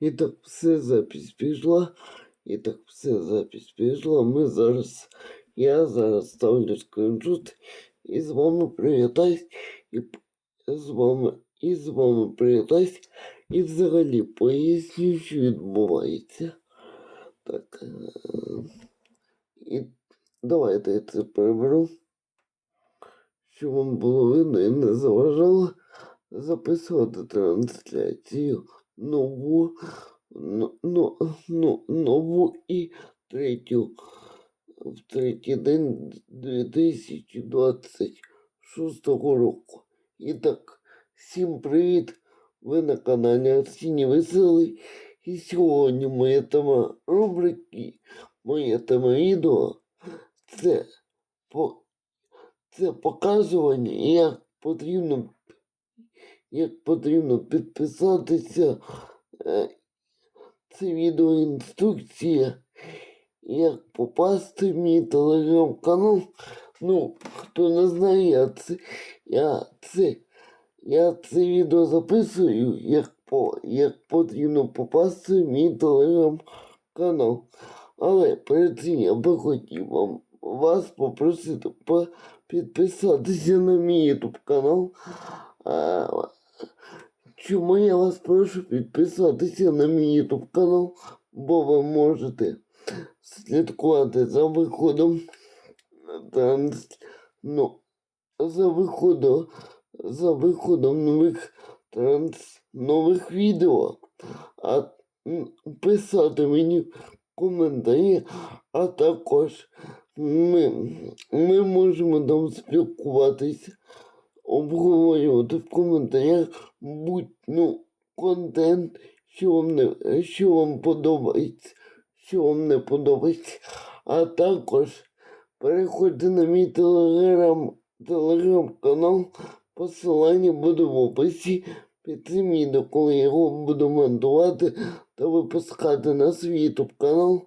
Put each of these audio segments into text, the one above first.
І так все запись пішла. І так все запись пішла. Ми зараз. Я зараз ставлю скриншот і з вами привітаюсь. І з вами. І з вами привітаюсь. І взагалі поясню, що відбувається. Так. е, І давайте я це приберу. Щоб вам було видно і не заважало записувати трансляцію нову, ну, ну, ну, нову і третю в третій день 2026 року. І так, всім привіт! Ви на каналі Арсеній Веселий. І сьогодні моя тема рубрики, моя тема відео це, по, це показування, як потрібно як потрібно підписатися. Е, Це відеоінструкція, як попасти в мій телеграм-канал. Ну, хто не знає, я це, я це, я це відео записую, як, по, як потрібно попасти в мій телеграм-канал. Але перед цим я би хотів вам вас попросити по- підписатися на мій YouTube канал. Чому я вас прошу підписатися на мій YouTube канал, бо ви можете слідкувати за виходом транс... ну, за виходом за виходом нових транс... нових відео, а писати мені коментарі, а також ми, ми можемо там спілкуватися обговорювати в коментарях будь ну, контент, що вам не що вам подобається, що вам не подобається. А також переходьте на мій телеграм, телеграм-канал. Посилання буде в описі під цим відео, коли я його буду монтувати та випускати на свій YouTube канал.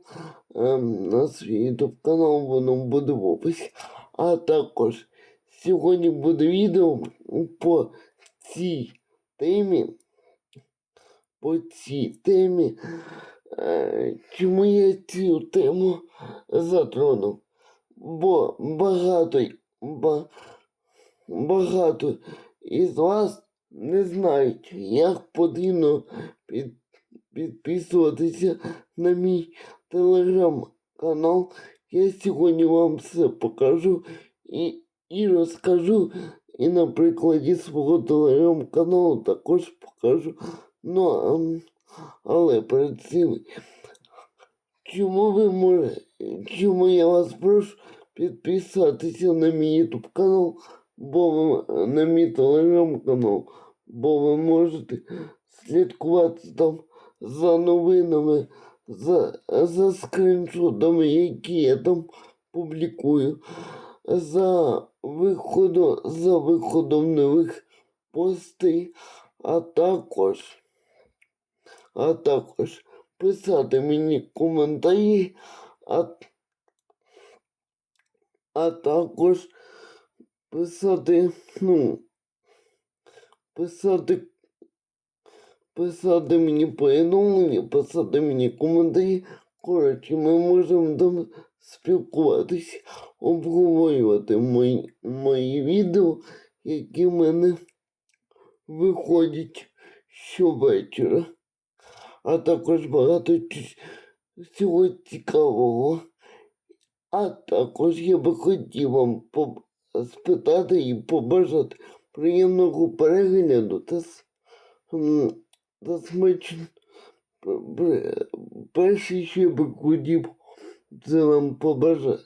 Ем, на свій YouTube канал воно буде в описі. А також Сьогодні буде відео по цій темі. По цій темі. Е, Чому я цю тему затронув? Бо багато, ба, багато із вас не знають, як потрібно під, підписуватися на мій телеграм-канал. Я сьогодні вам все покажу і і розкажу. І на прикладі свого телеграм-каналу також покажу. Ну, ем, але перед цим, чому ви можете, чому я вас прошу підписатися на мій YouTube канал, бо ви, на мій телеграм-канал, бо ви можете слідкувати там за новинами, за, за скріншотами, які я там публікую за виходом, за виходом нових постей, а також, а також писати мені коментарі, а, а також писати, ну, писати, писати мені повідомлення, писати мені коментарі. Коротше, ми можемо там спілкуватися, обговорювати мої, мої відео, які в мене виходять щовечора. А також багато всього цікавого. А також я би хотів вам спитати і побажати приємного перегляду та, та смачного. Перше, що я би хотів це вам побажати,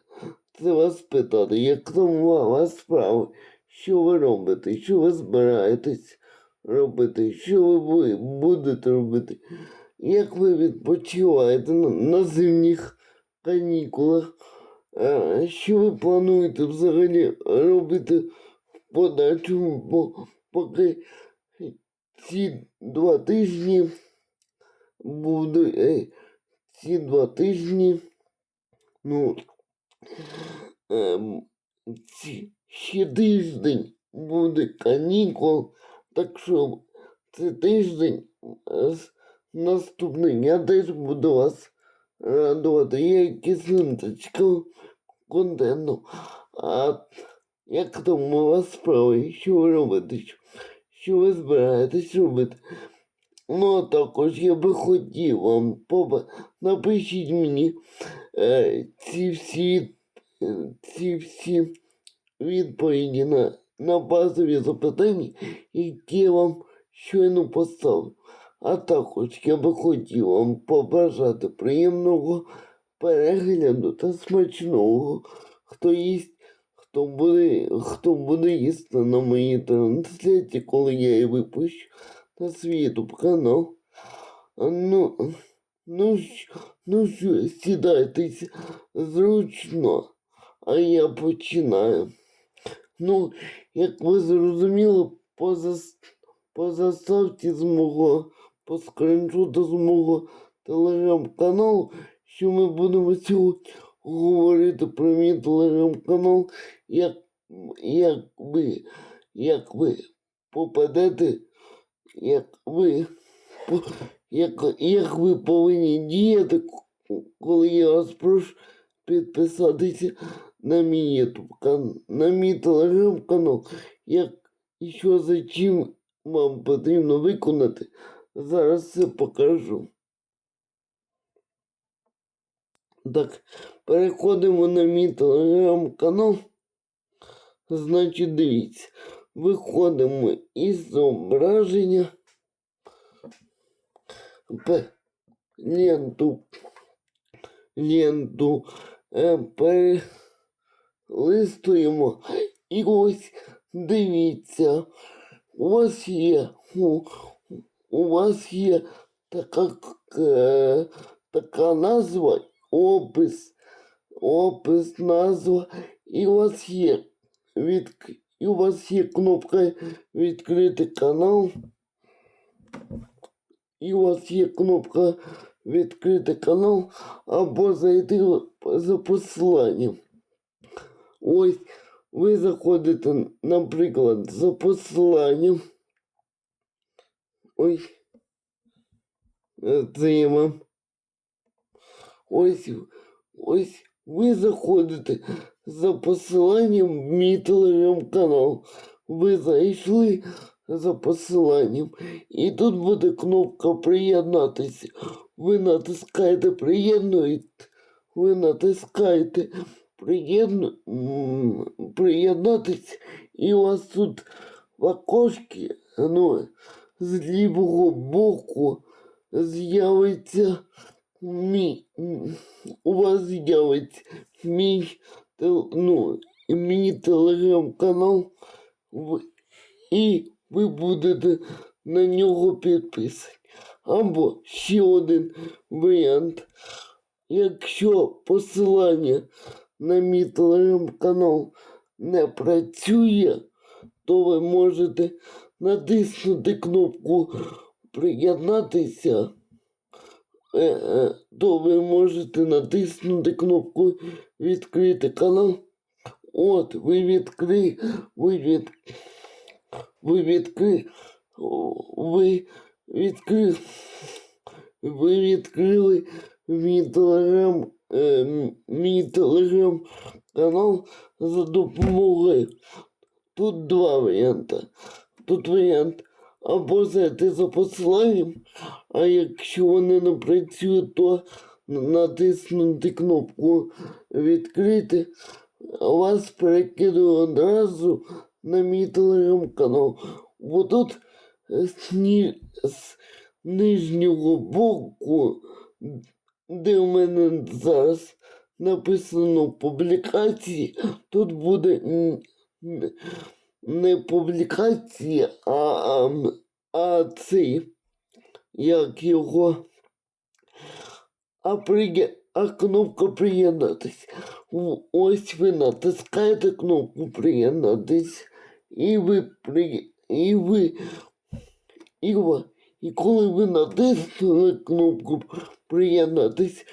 це вас питати, як там вас справи, що ви робите, що ви збираєтесь робити, що ви будете робити, як ви відпочиваєте на, зимніх канікулах, Е, що ви плануєте взагалі робити в подальшому, бо поки ці два тижні буде е, ці два тижні. Ну, ем, ще тиждень буде канікул, так що це тиждень е, наступний. Я теж буду вас радувати та цікавим контентом. А як там у вас справи? Що ви робите? Що ви збираєтесь робити? Ну, а також я би хотів вам поба... напишіть мені е, ці всі е, ці всі відповіді на, на базові запитання, які я вам щойно поставив. А також я би хотів вам побажати приємного перегляду та смачного, хто їсть, хто буде, хто буде їсти на моїй трансляції, коли я її випущу на свій ютуб канал. Ну, ну, ну що, сідайтеся зручно, а я починаю. Ну, як ви зрозуміли, по, зас... з мого, по скриншоту з мого телеграм-каналу, що ми будемо сьогодні говорити про мій телеграм-канал, як, як ви, як ви попадете, як ви, як, як ви повинні діяти, коли я вас прошу підписатися на мій YouTube на мій телеграм-канал, як і що за чим вам потрібно виконати. Зараз все покажу. Так, переходимо на мій телеграм-канал. Значить, дивіться, виходимо із зображення. П- ленту, ленту. Е, перелистуємо. І ось дивіться, у вас є, у, у вас є така, е, така назва, опис, опис, назва, і у вас є від, і у вас є кнопка відкрити канал. І у вас є кнопка відкрити канал або зайти за посиланням. Ось ви заходите, наприклад, за посиланням. Ось. Вам. Ось, ось ви заходите за посиланням в мій телеграм-канал. Ви зайшли за посиланням. І тут буде кнопка приєднатися. Ви натискаєте приєднуєте. Ви натискаєте приєдну... приєднатися. І у вас тут в окошці, ну, з лівого боку з'явиться мій. У вас з'явиться мій ну, мій телеграм-канал. І ви будете на нього підписані. Або ще один варіант. Якщо посилання на мій телеграм-канал не працює, то ви можете натиснути кнопку приєднатися. Е, е, То ви можете натиснути кнопку відкрити канал. От, ви відкри, ви від, ви відкри, ви відкри, ви відкрили мій телеграм, е, мій телеграм канал за допомогою. Тут два варіанти. Тут варіант або зайти за посиланням, а якщо вони не працюють, то натиснути кнопку відкрити. Вас перекидаю одразу на мій телеграм-канал. Бо тут е, з, нижнього боку, де у мене зараз написано публікації, тут буде не публікація, а, а, а цей, як його, а, приє, а кнопка приєднатись. Ось ви натискаєте кнопку приєднатись, і ви при, і ви, і, ви, і коли ви натиснули кнопку приєднатись,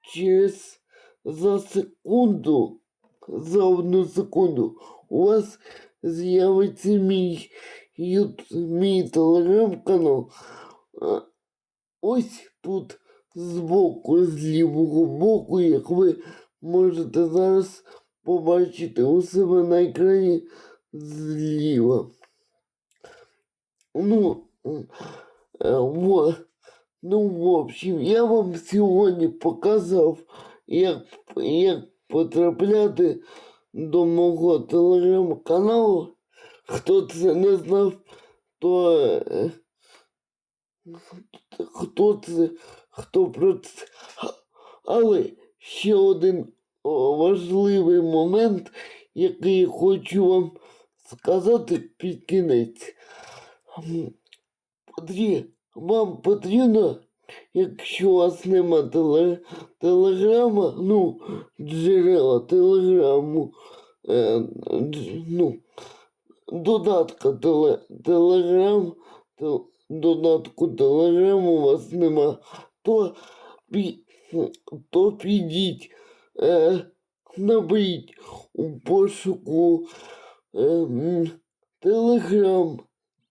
через за секунду, за одну секунду, у вас з'явиться мій, мій телеграм-канал. Ось тут збоку, з лівого боку, як ви можете зараз побачити у себе на екрані зліва. Ну, е, ну, в общем, я вам сьогодні показав, як, як потрапляти до мого телеграм-каналу. Хто це не знав, то е, хто це, хто про це. Але ще один важливий момент, який хочу вам сказати під кінець. Вам потрібно, якщо у вас нема теле... телеграма, ну, джерела телеграму, е, дж- ну, додатка теле... телеграм, тел... додатку телеграм у вас нема, то, пі... то підіть, е, наберіть у пошуку е, телеграм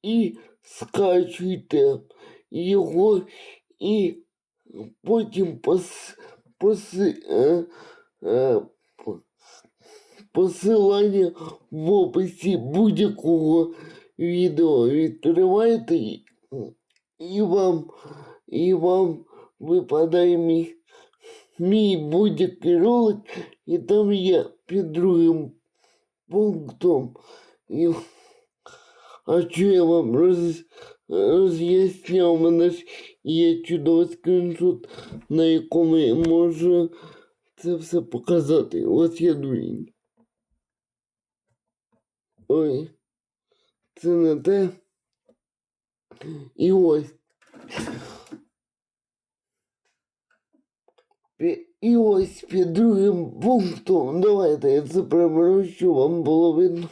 і скачуйте його і потім пос, поси, е, е, по- посилання в описі будь-якого відео відкриваєте і, і вам і вам випадає мій, мій будь-який ролик, і там є під другим пунктом. І, а що я вам роз, роз'ясняв, у ж є чудовий скріншот, на якому я можу це все показати. Ось я дурень. Ой, це не те. І ось. І ось під другим пунктом. Давайте я це приберу, щоб вам було видно.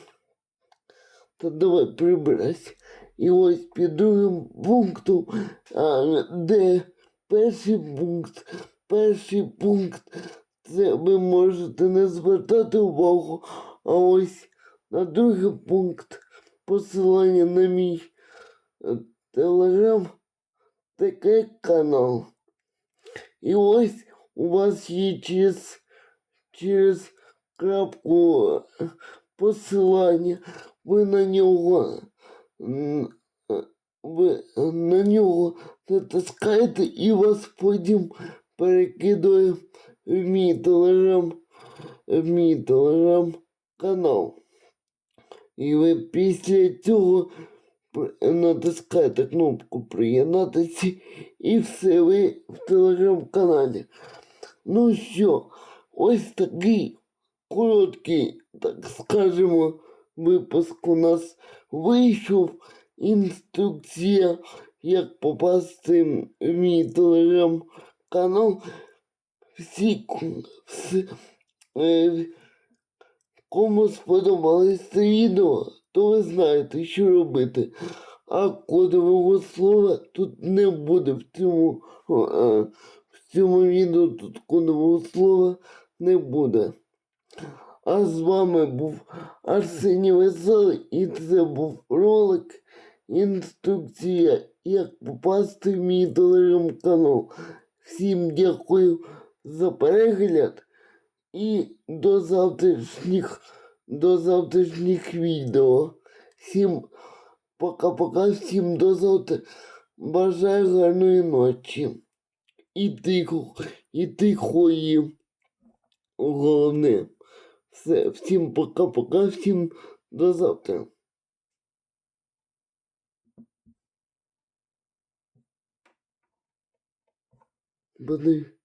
Та давай прибирайся. І ось під другим пунктом, де перший пункт, перший пункт, це ви можете не звертати увагу, а ось на другий пункт посилання на мій е, телеграм, таке канал. І ось у вас є через, через крапку е, посилання, ви на нього ви на нього натискаєте і вас потім перекидує в мій телеграм, в мій телеграм канал. І ви після цього натискаєте кнопку приєднатися і все ви в телеграм-каналі. Ну що, ось такий короткий, так скажемо, випуск у нас вийшов. Інструкція, як попасти в мій телеграм-канал. Всі, е, Кому сподобалось це відео, то ви знаєте, що робити. А кодового слова тут не буде в цьому, е, в цьому відео тут кодового слова не буде. А з вами був Арсеній Веселий і це був ролик інструкція, як попасти в мій телеграм-канал. Всім дякую за перегляд. І до завтрашніх, до завтрашніх відео. Всім пока-пока, всім до завтра. Бажаю гарної ночі. І тихо, і тихої. Головне. Все, всім пока-пока, всім до завтра. Буде.